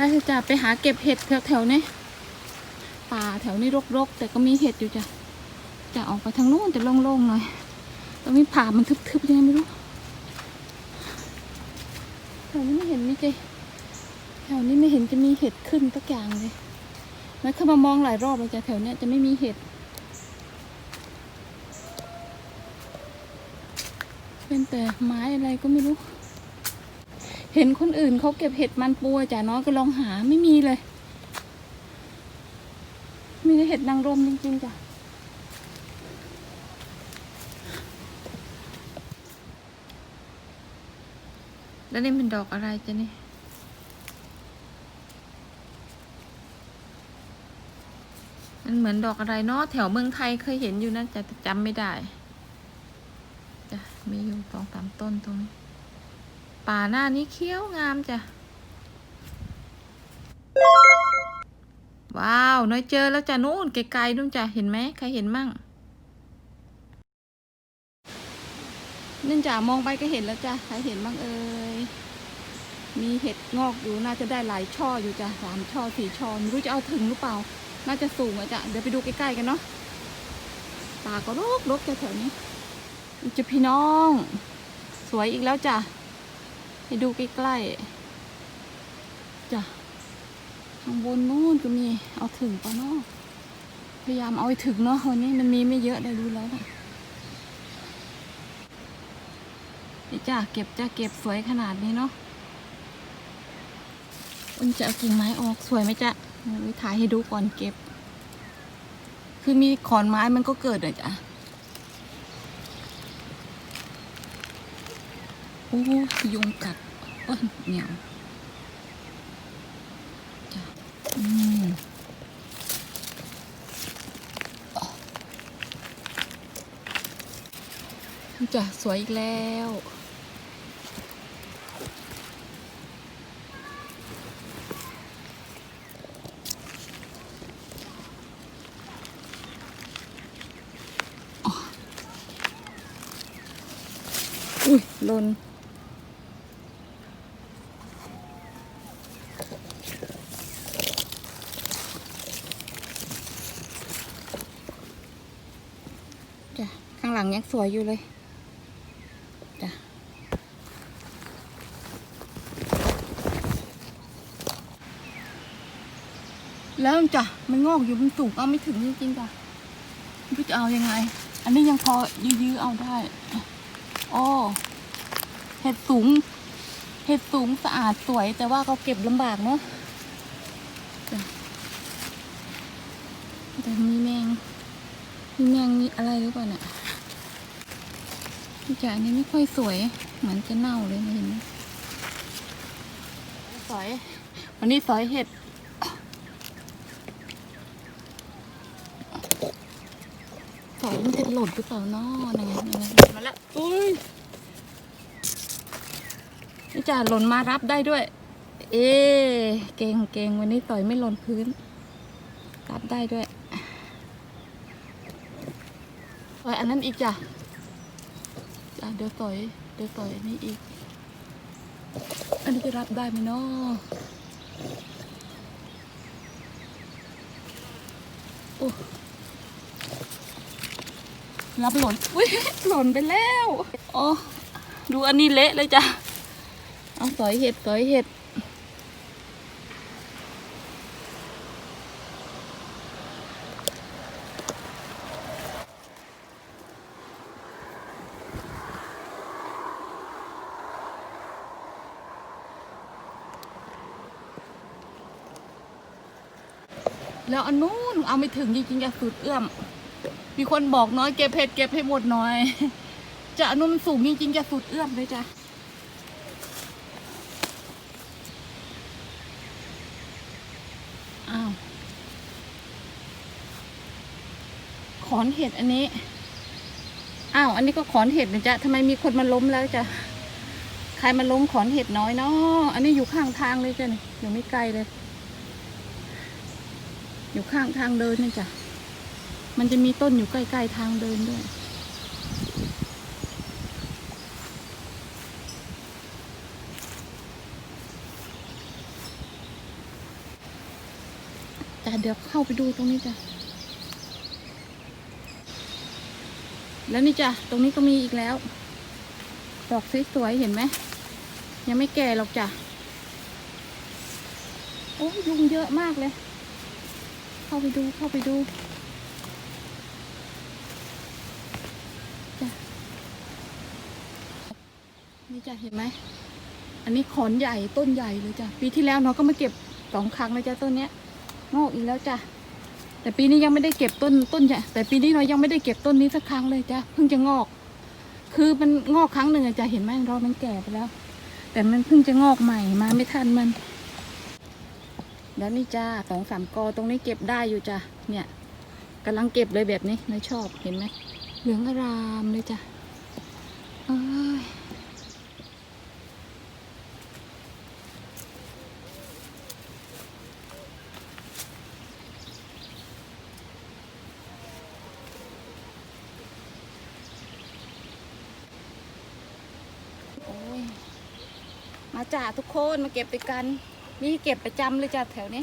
ไปเถอะจ้ะไปหาเก็บเห็ดแถวๆนี้ป่าแถวนี้รกๆ แต่ก็มีเห็ดอยู่จ้ะจะออกไปทางนู้นจะโล่งๆหน่อยตรงนี้ป่ามันทึบๆยังไงไม่รู้แถวนี้ไม่เห็นมีเจแถวนี้ไม่เห็นจะมีเห็ดขึ้นสักอย่างเลยแล้วเข้ามามองหลายรอบแล้วจ้ะแถวเนี้ยจะไม่มีเห็ดเป็นแต่ไม้อะไรก็ไม่รู้ เห็นคนอื่นเขาเก็บเห็ดมันปูจ้ะน้อยก็ลองหาไม่มีเลย มีแต่เห็ดนางรมจริงๆจ้ะแล้วนี่เป็นดอกอะไรจ้ะนี่มันเหมือนดอกอะไรเนาะแถวเมืองไทยเคยเห็นอยู่นะแต่จำไม่ได้ จ้ะ มีอยู่สองสามต้นตรงนี้ ป่าหน้านี้เขียวงามจ้ะ ว้าว น้อยเจอแล้วจ้ะนู่นไกลๆนู่นจ้ะ เห็นไหมใครเห็นมั่งนั่นจ้ะมองไปก็เห็นแล้วจ้ะ ใครเห็นบ้างเอ่ย มีเห็ดงอกอยู่น่าจะได้หลายช่ออยู่จ้ะสามช่อสี่ช่อไม่รู้จะเอาถึงหรือเปล่า น่าจะสูงอะจ้ะ เดี๋ยวไปดูใกล้ๆกันเนาะ ป่าก็รกรกแถวนี้จะพี่น้อง สวยอีกแล้วจ้ะ ให้ดูใกล้ๆจ้ะข้างบนนู้นก็มีเอาถึงปะเนาะพยายามเอาให้ถึงเนาะวันนี้มันมีไม่เยอะได้ดูแล้วนะนี่จ้ะเก็บจ้ะเก็บสวยขนาดนี้เนาะอุ้นจะเอากิ่งไม้ออกสวยไหมจ๊ะเดี๋ยวถ่ายให้ดูก่อนเก็บ คือมีขอนไม้มันก็เกิดเลยจ้ะ โอ้ยุงกัดโอ้ยเหนียวจ้ะอืมจ้ะสวยอีกแล้วอุ้ยล่น จ้ะ ข้าง หลังยังสวยอยู่เลยจ้ะแล้วจ้ะมันงอกอยู่มันสูงเอาไม่ถึงจริงๆจ้ะไม่จะเอายังไง อันนี้ยังพอยื้อๆเอาได้โอ้เห็ดสูง เห็ดสูงสะอาดสวย แต่ว่าเขาเก็บลำบากเนาะแต่มีแมงมีแมงมีอะไรหรือเปล่าเนี่ย จ่าอันนี้ไม่ค่อยสวย เหมือนจะเน่าเลยนะเห็นไหมสอย วันนี้สอยเห็ดสอยมันจะหล่นหรือเปล่าเนาะนั่นไงนั่นไงหล่นมาแล้วอุ้ยนี่จ่าหล่นมารับได้ด้วย เอ๊เก่งเก่งวันนี้สอยไม่หล่นพื้น รับได้ด้วยสอยอันนั้นอีกจ้ะจ้ะ เดี๋ยวสอย เดี๋ยวสอยอันนี้อีก อันนี้จะรับได้ไหมเนาะโอ้รับหล่นอุ้ยหล่นไปแล้ว โอ้ ดูอันนี้เละเลยจ้ะ เอาสอยเห็ดสอยเห็ด แล้วอันนู้นเอาไม่ถึงจริงๆจะสุดเอื้อม มีคนบอกน้อยเก็บเห็ดเก็บให้หมดน่อย จะอันนู้นสูงจริงๆจะสุดเอื้อมเลยจ้ะอ้าวขอนเห็ดอันนี้ อ้าว อันนี้ก็ขอนเห็ดนะจ๊ะทำไมมีคนมาล้มแล้วจ้ะ ใครมาล้มขอนเห็ดน้อยเนาะอันนี้อยู่ข้างทางเลยจ้ะอยู่ไม่ไกลเลย อยู่ข้างทางเดินนี่จ้ะ มันจะมีต้นอยู่ใกล้ๆทางเดินด้วยจ้ะเดี๋ยวเข้าไปดูตรงนี้จ้ะ แล้วนี่จ้ะ ตรงนี้ก็มีอีกแล้ว ดอกสวยๆเห็นไหม ยังไม่แก่หรอกจ้ะ โอ้ยยุงเยอะมากเลย เข้าไปดูเข้าไปดูจ้ะนี่จ้ะเห็นไหม อันนี้ขอนใหญ่ต้นใหญ่เลยจ้ะ ปีที่แล้วเนาะก็มาเก็บสองครั้งเลยจ้ะต้นเนี้ยงอกอีกแล้วจ้ะ แต่ปีนี้ยังไม่ได้เก็บต้นต้นใหญ่แต่ปีนี้เรายังไม่ได้เก็บต้นนี้สักครั้งเลยจ้ะ เพิ่งจะงอก คือมันงอกครั้งหนึ่งอะจ้ะเห็นไหมรามันแก่ไปแล้ว แต่มันเพิ่งจะงอกใหม่มาไม่ทันมัน แล้วนี่จ้าสองสามกอตรงนี้เก็บได้อยู่จ้ะเนี่ยกำลังเก็บเลยแบบนี้นายชอบเห็นไหมเหลืองอารามเลยจ้ะเอ้ยโอ้ยมาจ้าทุกคนมาเก็บด้วยกัน นี่เก็บประจำเลยจ้ะแถวนี้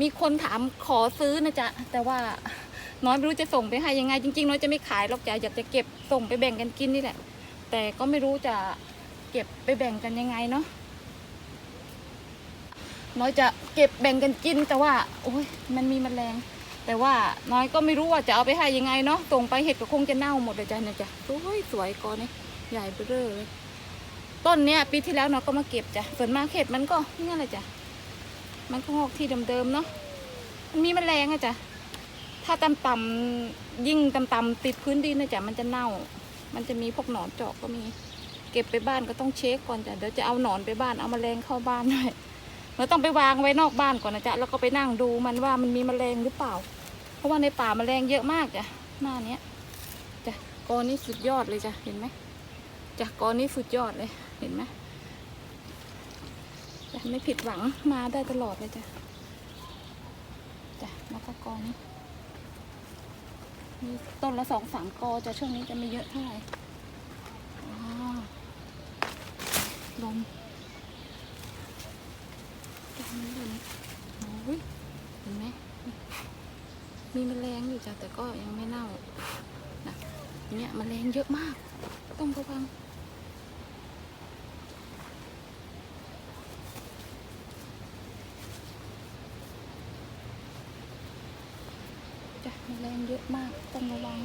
มีคนถามขอซื้อนะจ๊ะ แต่ว่าน้อยไม่รู้จะส่งไปให้ยังไง จริงๆน้อยจะไม่ขายหรอกจ้ะอยากจะเก็บส่งไปแบ่งกันกินนี่แหละ แต่ก็ไม่รู้จะเก็บไปแบ่งกันยังไงเนาะน้อยจะเก็บแบ่งกันกินแต่ว่า โอ้ยมันมีมแมลง แต่ว่าน้อยก็ไม่รู้ว่าจะเอาไปให้ยังไงเนาะส่งไปเห็ดก็คงจะเน่าหมดเลยจ้ะเนี่ยจ้ะสวยสวยกอนี่ใหญ่เบ้อเลย ต้นเนี้ยปีที่แล้วเนาะก็มาเก็บจ้ะส่วนมากเห็ดมันก็นี่แหละจ้ะมันก็งอกที่เดิมๆเนาะมันมีแมลงอะจ้ะถ้าต่ำๆยิ่งต่ำๆติดพื้นดินนะจ้ะมันจะเน่า มันจะมีพวกหนอนเจาะก็มี เก็บไปบ้านก็ต้องเช็คก่อนจ้ะเดี๋ยวจะเอาหนอนไปบ้านเอาแมลงเข้าบ้านด้วยเราต้องไปวางไว้นอกบ้านก่อนนะจ๊ะแล้วก็ไปนั่งดูมันว่ามันมีแมลงหรือเปล่า เพราะว่าในป่าแมลงเยอะมากจ้ะหน้าเนี้ยจ้ะกอนี้สุดยอดเลยจ้ะเห็นไหม จ้ะกอนี้สุดยอดเลย เห็นไหมจ้ะไม่ผิดหวังมาได้ตลอดเลยจ้ะจ้ะมะละกอนี้มีต้นละสองสามกอจะช่วงนี้จะไม่เยอะเท่าไหร่ลมจ้ะนี่เลยโอ้ยเห็นไหม มีแมลงอยู่จ้ะแต่ก็ยังไม่เน่านะเนี่ยแมลงเยอะมาก ต้องระวัง แรงเยอะมากต้องระวัง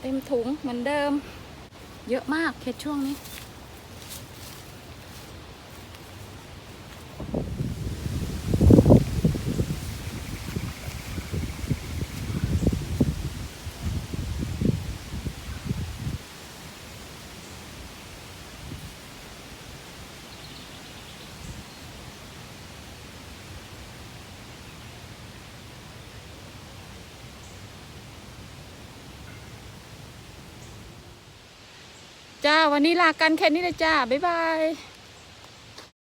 เต็มถุงเหมือนเดิม เยอะมากเคสช่วงนี้ จ้า วันนี้ลากันแค่นี้เลยจ้า บ๊ายบาย